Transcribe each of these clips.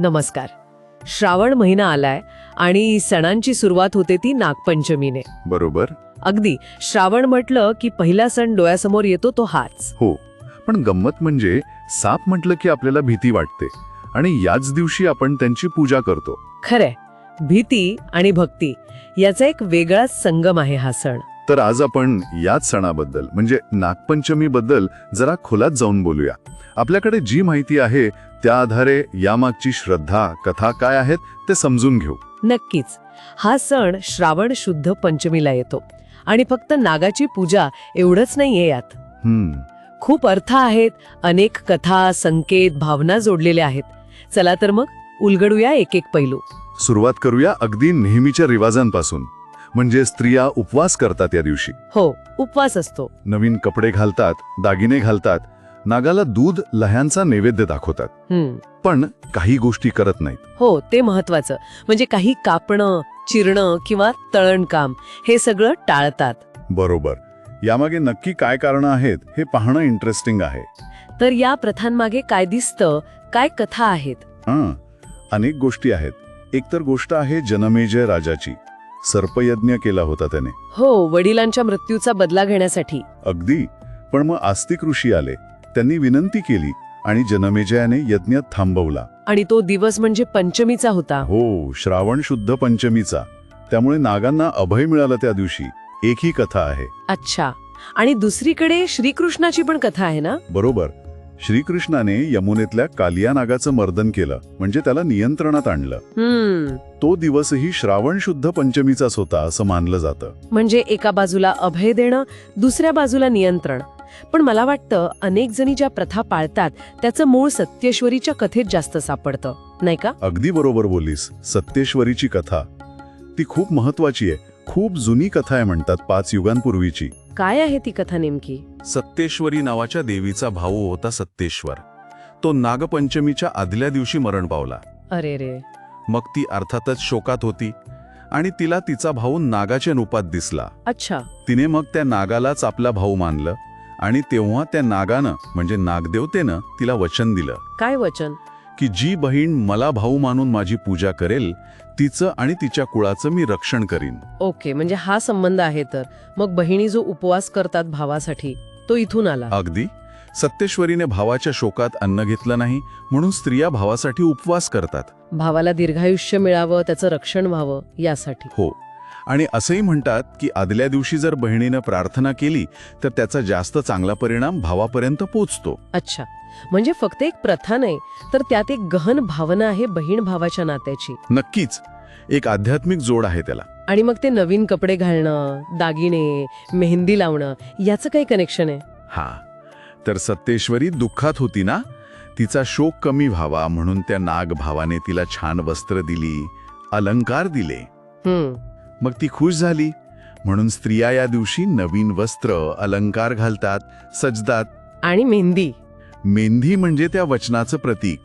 नमस्कार. श्रावण महिना आलाय आणि सणांची सुरुवात होते ती नागपंचमीने. बरोबर. अगदी श्रावण म्हटलं की पहिला सण डोळ्यासमोर येतो तो हाच. हो पण गंमत म्हणजे साप म्हटलं की आपल्याला भीती वाटते आणि याच दिवशी आपण त्यांची पूजा करतो. खरंय. भीती आणि भक्ती याचा एक वेगळाच संगम आहे हा सण. तर आज आपण याच सणाबद्दल म्हणजे नागपंचमीबद्दल जरा खोलात जाऊन बोलूया. आपल्याकडे जी माहिती आहे त्या आधारे यामागची श्रद्धा कथा काय आहेत ते समजून घेऊ. नक्कीच. हा सण श्रावण शुद्ध पंचमीला येतो. आणि फक्त नागाची पूजा एवढंच नाहीये यात. हम्म. खूप अर्थ आहेत अनेक कथा संकेत भावना जोडलेल्या आहेत. चला तर मग उलगडूया एक एक पैलू. सुरुवात करूया अगदी नेहमीच्या रिवाजांपासून. म्हणजे स्त्रिया उपवास करतात या दिवशी. हो उपवास असतो. नवीन कपडे घालतात दागिने घालतात नागाला दूध लह्यांचा नैवेद्य दाखवतात. पण काही गोष्टी करत नाहीत. हो ते महत्वाचं. म्हणजे काही कापणं चिरणं किंवा तळणकाम हे सगळं टाळतात. बरोबर. यामागे नक्की काय कारण आहेत हे पाहणं इंटरेस्टिंग आहे. तर या प्रथांमागे काय दिसतं काय कथा आहेत? हां. अनेक गोष्टी आहेत. एक तर गोष्ट आहे जनमेजय राजाची. सर्पयज्ञ केला होता त्याने. हो वडिलांच्या मृत्यूचा बदला घेण्यासाठी. अगदी. पण मग आस्तिक ऋषी आले. त्यांनी विनंती केली आणि जनमेजयाने यज्ञ थांबवला. आणि तो दिवस म्हणजे पंचमीचा होता. हो श्रावण शुद्ध पंचमीचा. त्यामुळे नागांना अभय मिळालं त्या दिवशी. एक ही कथा आहे. अच्छा. आणि दुसरीकडे श्रीकृष्णाची पण कथा आहे ना? बरोबर. श्रीकृष्णाने यमुनेतल्या कालिया नागाचं मर्दन केलं म्हणजे त्याला नियंत्रणात आणलं. तो दिवसही श्रावण शुद्ध पंचमीचाच होता असं मानलं जातं. म्हणजे एका बाजूला अभय देणं दुसऱ्या बाजूला नियंत्रण. पण मला वाटतं अनेक जणी ज्या प्रथा पाळतात त्याचं मूळ सत्यश्वरीच्या कथेत जास्त सापडतं. नाही का? अगदी बरोबर बोलीस. सत्येश्वरीची कथा. ती खूप महत्वाची आहे. खूप जुनी कथा आहे म्हणतात पाच युगांपूर्वीची. काय आहे ती कथा नेमकी? सत्तेश्वरी नावाच्या देवीचा भाऊ होता सत्तेश्वर तो नागपंचमीच्या आदल्या दिवशी मरण पावला. अरे रे. मग ती अर्थातच शोकात होती आणि तिला तिचा भाऊ नागाच्या रूपात दिसला. अच्छा. तिने मग त्या नागालाच आपला भाऊ मानलं आणि तेव्हा त्या नागानं म्हणजे नागदेवतेनं तिला वचन दिलं. काय वचन? की जी बहीण मला भाऊ मानून माझी पूजा करेल तिचं आणि तिच्या कुळाचं मी रक्षण करीन. ओके म्हणजे हा संबंध आहे तर. मग बहिणी जो उपवास करतात भावासाठी तो इथून आला. अगदी. सत्तेश्वरीने भावाच्या शोकात अन्न घेतलं नाही म्हणून स्त्रिया भावासाठी उपवास करतात. भावाला दीर्घायुष्य मिळावं त्याचं रक्षण व्हावं यासाठी. हो. आणि असंही म्हणतात की आदल्या दिवशी जर बहिणीनं प्रार्थना केली तर त्याचा जास्त चांगला परिणाम भावापर्यंत पोचतो. अच्छा. म्हणजे फक्त एक प्रथा नाही तर त्यात एक गहन भावना आहे बहीण भावाच्या नात्याची. नक्कीच. एक आध्यात्मिक जोड आहे त्याला. आणि मग ते नवीन कपडे घालणं दागिने मेहंदी लावणं याचं काही कनेक्शन आहे? हा. तर सत्तेश्वरी दुःखात होती ना? तिचा शोक कमी व्हावा म्हणून त्या नाग भावाने तिला छान वस्त्र दिली अलंकार दिले. हम्म मग ती खुश झाली. म्हणून स्त्रिया या दिवशी नवीन वस्त्र अलंकार घालतात सजतात. आणि मेहंदी. मेंधी म्हणजे त्या वचनाचं प्रतीक.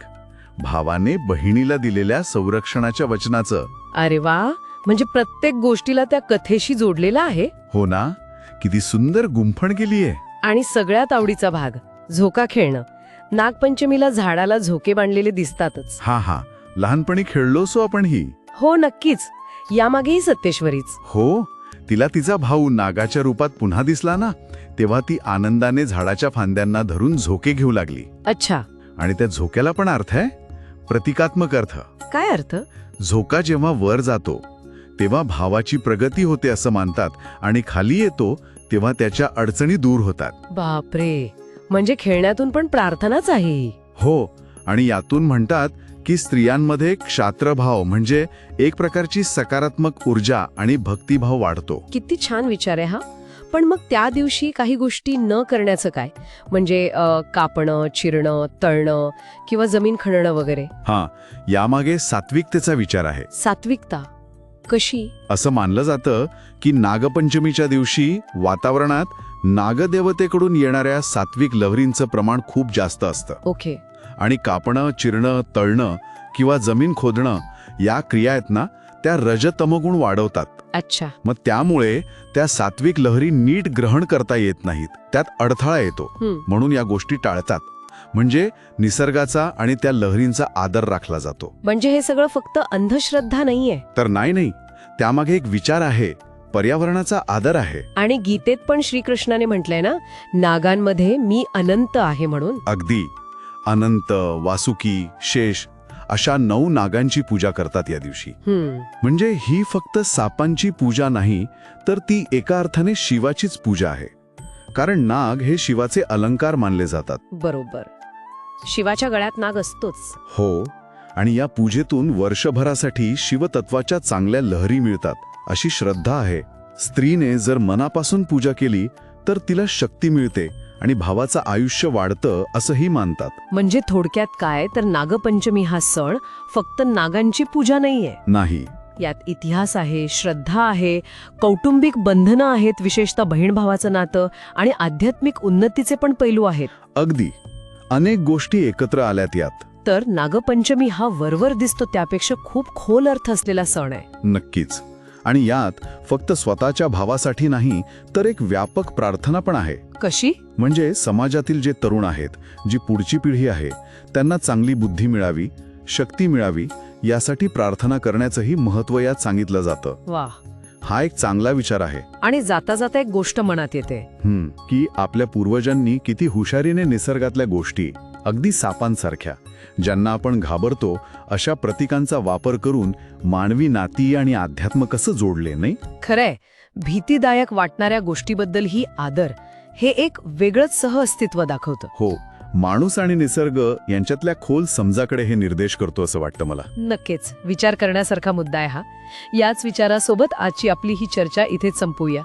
भावाने बहिणीला दिलेल्या संरक्षणाच्या वचनाचं. अरे वा! म्हणजे प्रत्येक गोष्टीला त्या कथेशी जोडलेला आहे? हो ना. किती सुंदर गुंफण केलीये आणि सगळ्यात आवडीचा भाग झोका खेळणं. नागपंचमीला झाडाला झोके बांधलेले दिसतातच. हा हा. लहानपणी खेळलो सो आपण ही. हो नक्कीच. यामागेही सत्तेश्वरीच हो तिला तिचा भाऊ नागाच्या रूपात पुन्हा दिसला ना तेव्हा ती आनंदाने झाडाच्या फांद्यांना धरून झोके घेऊ लागली. अच्छा. आणि त्या झोक्याला पण अर्थ आहे? प्रतिकात्मक अर्थ. काय अर्थ? झोका जेव्हा वर जातो तेव्हा भावाची प्रगती होते असं मानतात आणि खाली येतो तेव्हा त्याच्या अडचणी दूर होतात. बापरे! म्हणजे खेळण्यातून पण प्रार्थनाच आहे ही. हो आणि यातून म्हणतात की स्त्रियांमध्ये क्षात्रभाव म्हणजे एक प्रकारची सकारात्मक ऊर्जा आणि भक्तिभाव वाढतो. किती छान विचार आहे हा. पण मग त्या दिवशी काही गोष्टी न करण्याचं काय? म्हणजे कापणं चिरणं तळणं किंवा जमीन खणणं वगैरे? हा यामागे सात्विकतेचा विचार आहे. सात्विकता? कशी? असं मानलं जातं की नागपंचमीच्या दिवशी वातावरणात नागदेवतेकडून येणाऱ्या सात्विक लहरींचं प्रमाण खूप जास्त असतं. ओके. आणि कापणं चिरणं तळणं किंवा जमीन खोदणं या क्रिया आहेत ना त्या रजतमगुण वाढवतात. अच्छा. मग त्यामुळे त्या सात्विक लहरी नीट ग्रहण करता येत नाहीत. त्यात अडथळा येतो. म्हणून या गोष्टी टाळतात. म्हणजे निसर्गाचा आणि त्या लहरींचा आदर राखला जातो. म्हणजे हे सगळं फक्त अंधश्रद्धा नाहीये? तर नाही नाही. त्यामागे एक विचार आहे. पर्यावरणाचा आदर आहे. आणि गीतेत पण श्रीकृष्णाने म्हटलंय ना नागांमध्ये मी अनंत आहे म्हणून. अगदी. अनंत वासुकी शेष अशा नऊ नागांची पूजा करतात या दिवशी. म्हणजे ही फक्त सापांची पूजा नाही तर ती एका अर्थाने शिवाचीच पूजा आहे. कारण नाग हे शिवाचे अलंकार मानले जातात. बरोबर. शिवाच्या गळ्यात नाग असतोच. हो आणि या पूजेतून वर्षभरासाठी शिवतत्वाच्या चांगल्या लहरी मिळतात अशी श्रद्धा आहे. स्त्रीने जर मनापासून पूजा केली तर तिला शक्ती मिळते आणि भावाचं आयुष्य वाढतं असंही मानतात. म्हणजे थोडक्यात काय? तर नागपंचमी हा सण फक्त नागांची पूजा नाहीये. नाही. यात इतिहास आहे श्रद्धा आहे कौटुंबिक बंधनं आहेत विशेषतः बहीण भावाचं नातं आणि आध्यात्मिक उन्नतीचे पण पैलू आहेत. अगदी. अनेक गोष्टी एकत्र आल्यात यात. तर नागपंचमी हा वरवर दिसतो त्यापेक्षा खूप खोल अर्थ असलेला सण आहे. नक्कीच. आणि यात फक्त स्वतःच्या भावासाठी नाही तर एक व्यापक प्रार्थना पण आहे. कशी? म्हणजे समाजातील जे तरुण आहेत जी पुढची पिढी आहे त्यांना चांगली बुद्धी मिळावी शक्ती मिळावी यासाठी प्रार्थना करण्याचंही महत्त्व यात सांगितलं जातं. वा हा एक चांगला विचार आहे. आणि जाता जाता एक गोष्ट मनात येते. की आपल्या पूर्वजांनी किती हुशारीने निसर्गातल्या गोष्टी अगदी सापांसारख्या ज्यांना आपण घाबरतो अशा प्रतीकांचा वापर करून मानवी नाती आणि अध्यात्म कसं जोडले नाही? खरंय. भीतीदायक वाटणाऱ्या गोष्टीबद्दल ही आदर हे एक वेगळंच सहअस्तित्व दाखवतं. हो माणूस आणि निसर्ग यांच्यातल्या खोल समजाकडे हे निर्देश करतो असं वाटतं मला. नक्कीच. विचार करण्यासारखा मुद्दा आहे हा. याच विचारासोबत आजची आपली ही चर्चा इथेच संपूया.